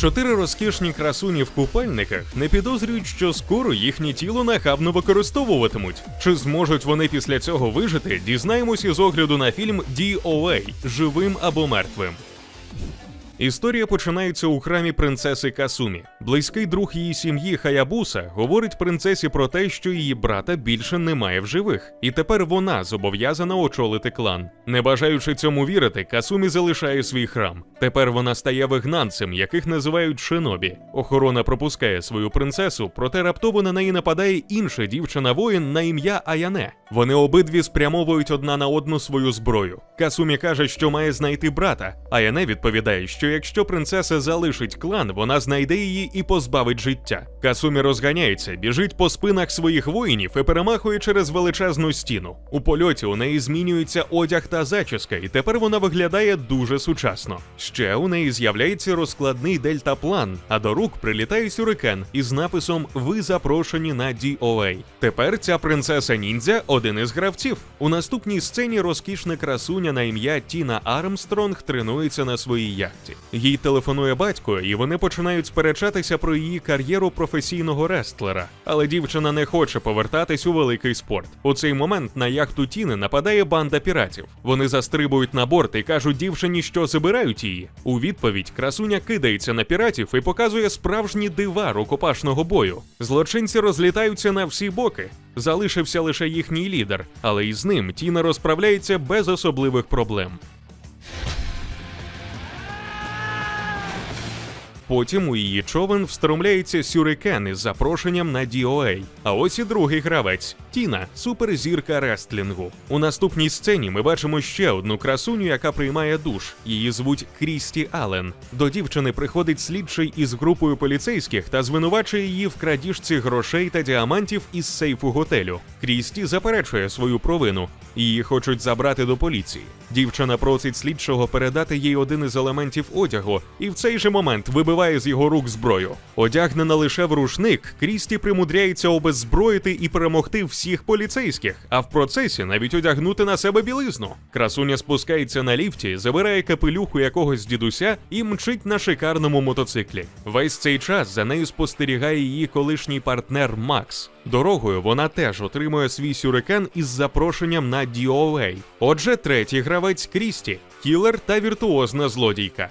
Чотири розкішні красуні в купальниках не підозрюють, що скоро їхнє тіло нахабно використовуватимуть. Чи зможуть вони після цього вижити? Дізнаємось із огляду на фільм DOA – живим або мертвим. Історія починається у храмі принцеси Касумі. Близький друг її сім'ї Хаябуса говорить принцесі про те, що її брата більше немає в живих, і тепер вона зобов'язана очолити клан. Не бажаючи цьому вірити, Касумі залишає свій храм. Тепер вона стає вигнанцем, яких називають шинобі. Охорона пропускає свою принцесу, проте раптово на неї нападає інша дівчина-воїн на ім'я Аяне. Вони обидві спрямовують одна на одну свою зброю. Касумі каже, що має знайти брата. Аяне відповідає, що якщо принцеса залишить клан, вона знайде її і позбавить життя. Касумі розганяється, біжить по спинах своїх воїнів і перемахує через величезну стіну. У польоті у неї змінюється одяг та зачіска, і тепер вона виглядає дуже сучасно. Ще у неї з'являється розкладний дельтаплан, а до рук прилітає сюрикен із написом Ви запрошені на DOA. Тепер ця принцеса ніндзя один із гравців. У наступній сцені розкішна красуня на ім'я Тіна Армстронг тренується на своїй яхті. Їй телефонує батько, і вони починають сперечатися про її кар'єру професійного рестлера. Але дівчина не хоче повертатись у великий спорт. У цей момент на яхту Тіни нападає банда піратів. Вони застрибують на борт і кажуть дівчині, що забирають її. У відповідь красуня кидається на піратів і показує справжні дива рукопашного бою. Злочинці розлітаються на всі боки. Залишився лише їхній лідер, але із ним Тіна розправляється без особливих проблем. Потім у її човен встромляється сюрикен із запрошенням на DOA. А ось і другий гравець Тіна, суперзірка рестлінгу. У наступній сцені ми бачимо ще одну красуню, яка приймає душ. Її звуть Крісті Аллен. До дівчини приходить слідчий із групою поліцейських та звинувачує її в крадіжці грошей та діамантів із сейфу готелю. Крісті заперечує свою провину. Її хочуть забрати до поліції. Дівчина просить слідчого передати їй один із елементів одягу, і в цей же момент вибиває з його рук зброю. Одягнена лише в рушник, Крісті примудряється обеззброїти і перемогти всіх поліцейських, а в процесі навіть одягнути на себе білизну. Красуня спускається на ліфті, забирає капелюху якогось дідуся і мчить на шикарному мотоциклі. Весь цей час за нею спостерігає її колишній партнер Макс. Дорогою вона теж отримує свій сюрикен із запрошенням на DOA. Отже, третій гравець Крісті, кілер та віртуозна злодійка.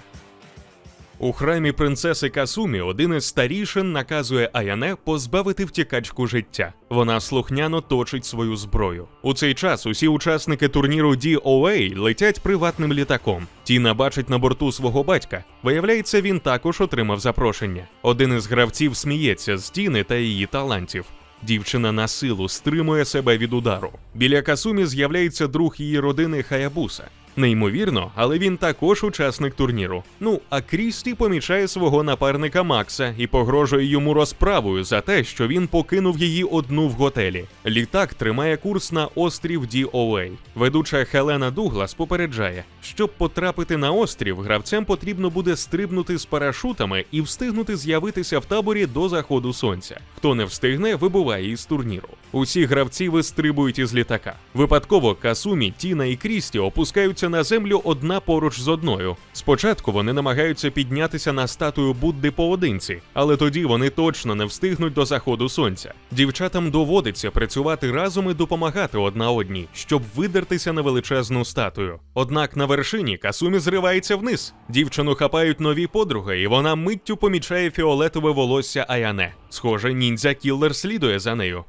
У храмі принцеси Касумі один із старішин наказує Аяне позбавити втікачку життя. Вона слухняно точить свою зброю. У цей час усі учасники турніру DOA летять приватним літаком. Тіна бачить на борту свого батька. Виявляється, він також отримав запрошення. Один із гравців сміється з Тіни та її талантів. Дівчина на силу стримує себе від удару. Біля Касумі з'являється друг її родини Хаябуса. Неймовірно, але він також учасник турніру. Ну а Крісті помічає свого напарника Макса і погрожує йому розправою за те, що він покинув її одну в готелі. Літак тримає курс на острів DOA. Ведуча Хелена Дуглас попереджає, щоб потрапити на острів, гравцям потрібно буде стрибнути з парашутами і встигнути з'явитися в таборі до заходу сонця. Хто не встигне, вибуває із турніру. Усі гравці вистрибують із літака. Випадково Касумі, Тіна і Крісті опускаються на землю одна поруч з одною. Спочатку вони намагаються піднятися на статую Будди поодинці, але тоді вони точно не встигнуть до заходу сонця. Дівчатам доводиться працювати разом і допомагати одна одній, щоб видертися на величезну статую. Однак на вершині Касумі зривається вниз. Дівчину хапають нові подруги, і вона миттю помічає фіолетове волосся Аяне. Схоже, ніндзя кіллер слідує за нею.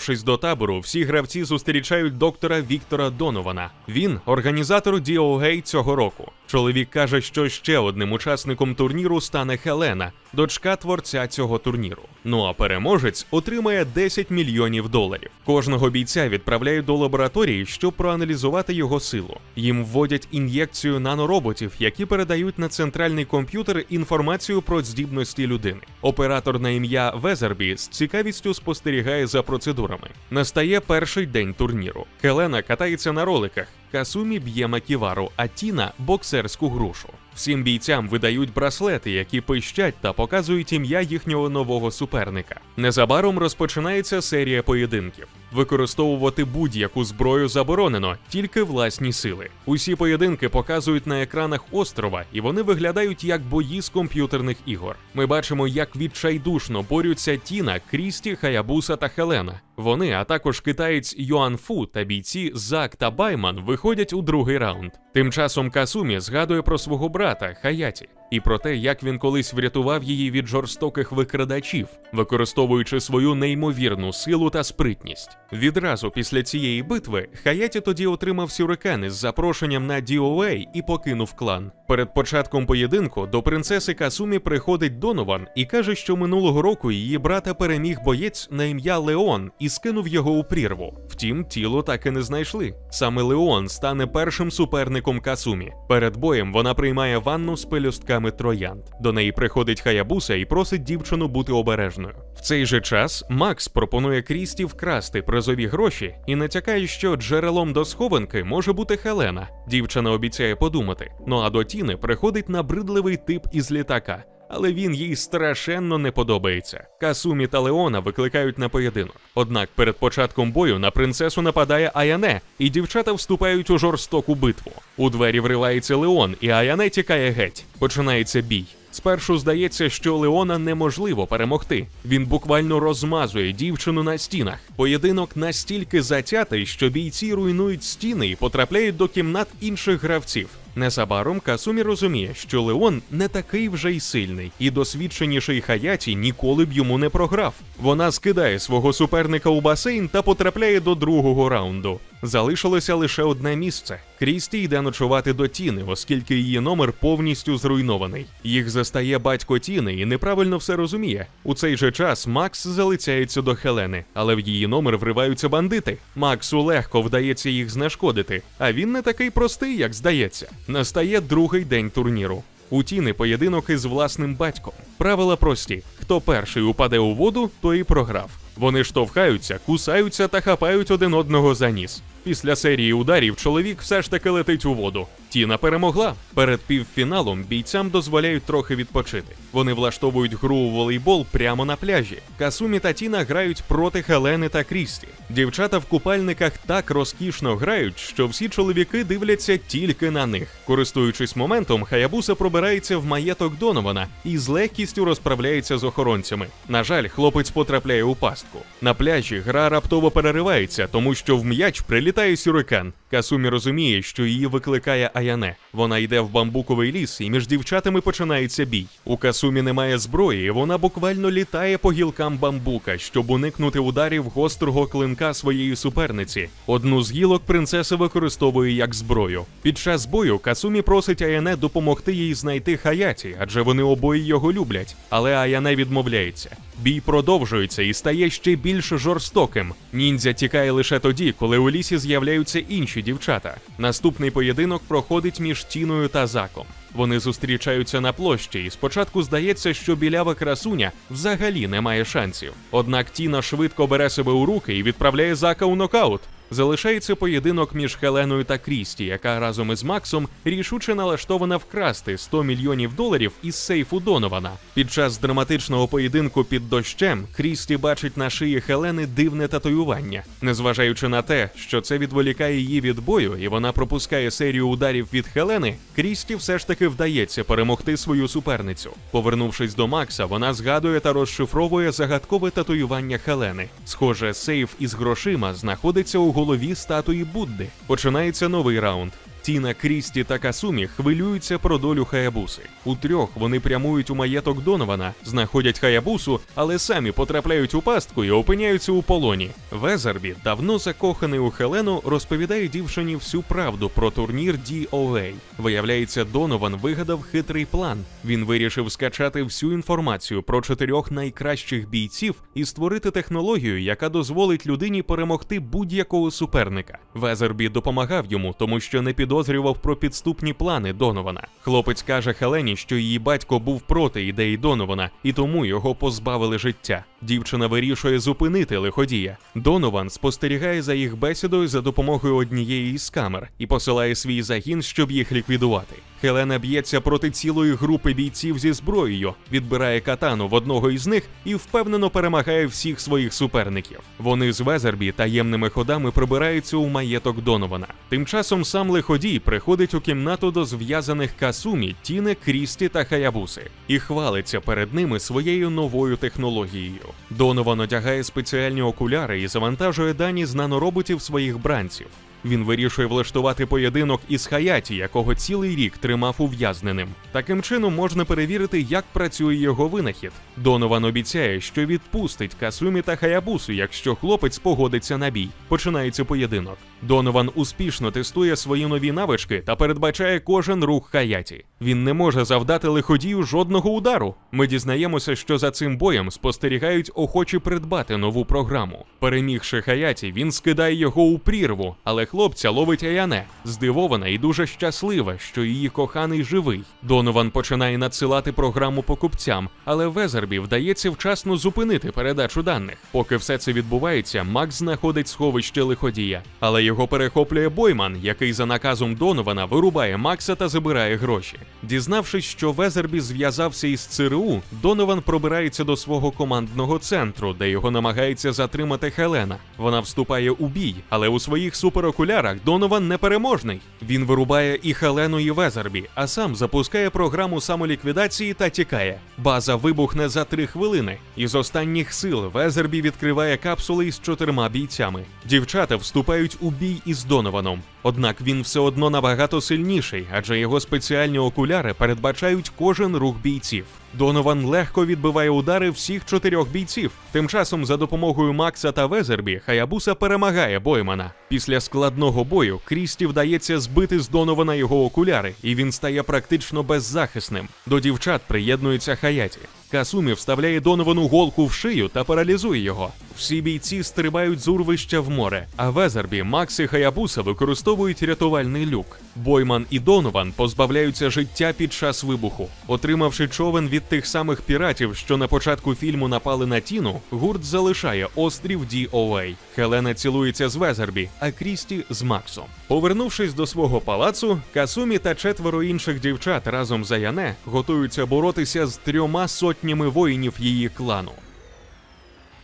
Діставшись до табору, всі гравці зустрічають доктора Віктора Донована. Він організатор DOA цього року. Чоловік каже, що ще одним учасником турніру стане Хелена, дочка творця цього турніру. Ну а переможець отримає 10 мільйонів доларів. Кожного бійця відправляють до лабораторії, щоб проаналізувати його силу. Їм вводять ін'єкцію нанороботів, які передають на центральний комп'ютер інформацію про здібності людини. Оператор на ім'я Везербі з цікавістю спостерігає за процедурами. Настає перший день турніру. Хелена катається на роликах. Касумі б'є маківару, а Тіна боксерську грушу. Всім бійцям видають браслети, які пищать та показують ім'я їхнього нового суперника. Незабаром розпочинається серія поєдинків. Використовувати будь-яку зброю заборонено, тільки власні сили. Усі поєдинки показують на екранах острова, і вони виглядають як бої з комп'ютерних ігор. Ми бачимо, як відчайдушно борються Тіна, Крісті, Хаябуса та Хелена. Вони, а також китаєць Йоан Фу та бійці Зак та Байман виходять у другий раунд. Тим часом Касумі згадує про свого брата Хаяті і про те, як він колись врятував її від жорстоких викрадачів, використовуючи свою неймовірну силу та спритність. Відразу після цієї битви Хаяті тоді отримав сюрикени з запрошенням на DOA і покинув клан. Перед початком поєдинку до принцеси Касумі приходить Донован і каже, що минулого року її брата переміг боєць на ім'я Леон і скинув його у прірву. Втім, тіло так і не знайшли. Саме Леон стане першим суперником Касумі. Перед боєм вона приймає ванну з пелюстками троянд. До неї приходить Хаябуса і просить дівчину бути обережною. В цей же час Макс пропонує Крісті вкрасти призові гроші і натякає, що джерелом до схованки може бути Хелена. Дівчина обіцяє подумати. Ну а до Тіни приходить набридливий тип із літака. Але він їй страшенно не подобається. Касумі та Леона викликають на поєдинок. Однак перед початком бою на принцесу нападає Аяне, і дівчата вступають у жорстоку битву. У двері вривається Леон, і Аяне тікає геть. Починається бій. Спершу здається, що Леона неможливо перемогти. Він буквально розмазує дівчину на стінах. Поєдинок настільки затятий, що бійці руйнують стіни і потрапляють до кімнат інших гравців. Незабаром Касумі розуміє, що Леон не такий вже й сильний, і досвідченіший Хаяті ніколи б йому не програв. Вона скидає свого суперника у басейн та потрапляє до другого раунду. Залишилося лише одне місце. Крісті йде ночувати до Тіни, оскільки її номер повністю зруйнований. Їх застає батько Тіни і неправильно все розуміє. У цей же час Макс залицяється до Хелени, але в її номер вриваються бандити. Максу легко вдається їх знешкодити, а він не такий простий, як здається. Настає другий день турніру. У Тіни поєдинок із власним батьком. Правила прості: хто перший упаде у воду, той і програв. Вони штовхаються, кусаються та хапають один одного за ніс. Після серії ударів чоловік все ж таки летить у воду. Тіна перемогла. Перед півфіналом бійцям дозволяють трохи відпочити. Вони влаштовують гру у волейбол прямо на пляжі. Касумі та Тіна грають проти Хелени та Крісті. Дівчата в купальниках так розкішно грають, що всі чоловіки дивляться тільки на них. Користуючись моментом, Хаябуса пробирається в маєток Донована і з легкістю розправляється з охоронцями. На жаль, хлопець потрапляє у пастку. На пляжі гра раптово переривається, тому що в м'яч прилітає сюрикен. Касумі розуміє, що її викликає Аяне. Вона йде в бамбуковий ліс, і між дівчатами починається бій. У Касумі немає зброї, і вона буквально літає по гілкам бамбука, щоб уникнути ударів гострого клинка своєї суперниці. Одну з гілок принцеса використовує як зброю. Під час бою Касумі просить Аяне допомогти їй знайти Хаяті, адже вони обоє його люблять. Але Аяне відмовляється. Бій продовжується і стає ще більш жорстоким. Ніндзя тікає лише тоді, коли у лісі з'являються інші дівчата. Наступний поєдинок проходить між Тіною та Заком. Вони зустрічаються на площі, і спочатку здається, що білява красуня взагалі не має шансів. Однак Тіна швидко бере себе у руки і відправляє Зака у нокаут. Залишається поєдинок між Хеленою та Крісті, яка разом із Максом рішуче налаштована вкрасти 100 мільйонів доларів із сейфу Донована. Під час драматичного поєдинку під дощем Крісті бачить на шиї Хелени дивне татуювання. Незважаючи на те, що це відволікає її від бою, і вона пропускає серію ударів від Хелени, Крісті все ж таки вдається перемогти свою суперницю. Повернувшись до Макса, вона згадує та розшифровує загадкове татуювання Хелени. Схоже, сейф із грошима знаходиться у голові статуї Будди. Починається новий раунд. Тіна, Крісті та Касумі хвилюються про долю Хаябуси. У трьох вони прямують у маєток Донована, знаходять Хаябусу, але самі потрапляють у пастку і опиняються у полоні. Везербі, давно закоханий у Хелену, розповідає дівчині всю правду про турнір DOA. Виявляється, Донован вигадав хитрий план. Він вирішив скачати всю інформацію про чотирьох найкращих бійців і створити технологію, яка дозволить людині перемогти будь-якого суперника. Везербі допомагав йому, тому що не підозрював про підступні плани Донована. Хлопець каже Хелені, що її батько був проти ідеї Донована, і тому його позбавили життя. Дівчина вирішує зупинити лиходія. Донован спостерігає за їх бесідою за допомогою однієї із камер і посилає свій загін, щоб їх ліквідувати. Хелена б'ється проти цілої групи бійців зі зброєю, відбирає катану в одного із них і впевнено перемагає всіх своїх суперників. Вони з Везербі таємними ходами прибираються у маєток Донована. Тим часом сам лиходій приходить у кімнату до зв'язаних Касумі, Тіне, Крісті та Хаябуси і хвалиться перед ними своєю новою технологією. Донован одягає спеціальні окуляри і завантажує дані з нанороботів своїх бранців. Він вирішує влаштувати поєдинок із Хаяті, якого цілий рік тримав ув'язненим. Таким чином можна перевірити, як працює його винахід. Донован обіцяє, що відпустить Касумі та Хаябусу, якщо хлопець погодиться на бій. Починається поєдинок. Донован успішно тестує свої нові навички та передбачає кожен рух Хаяті. Він не може завдати лиходію жодного удару. Ми дізнаємося, що за цим боєм спостерігають охочі придбати нову програму. Перемігши Хаяті, він скидає його у прірву, але хлопця ловить Аяне, здивована і дуже щаслива, що її коханий живий. Донован починає надсилати програму покупцям, але Везербі вдається вчасно зупинити передачу даних. Поки все це відбувається, Макс знаходить сховище лиходія, але його перехоплює Бойман, який за наказом Донована вирубає Макса та забирає гроші. Дізнавшись, що Везербі зв'язався із ЦРУ, Донован пробирається до свого командного центру, де його намагається затримати Хелена. Вона вступає у бій, але у своїх суперокулярах Донован непереможний. Він вирубає і Хелену, і Везербі, а сам запускає програму самоліквідації та тікає. База вибухне за три хвилини. Із останніх сил Везербі відкриває капсули із чотирма бійцями. Дівчата вступають у бій із Донованом. Однак він все одно набагато сильніший, адже його спеціальні окуляри передбачають кожен рух бійців. Донован легко відбиває удари всіх чотирьох бійців. Тим часом, за допомогою Макса та Везербі, Хаябуса перемагає Боймана. Після складного бою Крісті вдається збити з Донована його окуляри, і він стає практично беззахисним. До дівчат приєднується Хаяті. Касумі вставляє Доновану голку в шию та паралізує його. Всі бійці стрибають з урвища в море, а Везербі, Макс і Хаябуса використовують рятувальний люк. Бойман і Донован позбавляються життя під час вибуху. Отримавши човен від тих самих піратів, що на початку фільму напали на Тіну, гурт залишає острів Ді-Оуей. Хелена цілується з Везербі, а Крісті з Максом. Повернувшись до свого палацу, Касумі та четверо інших дівчат разом з Аяне готуються боротися з трьома сотнями воїнів її клану.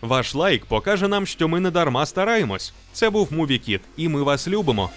Ваш лайк покаже нам, що ми не дарма стараємось. Це був Мувікіт, і ми вас любимо.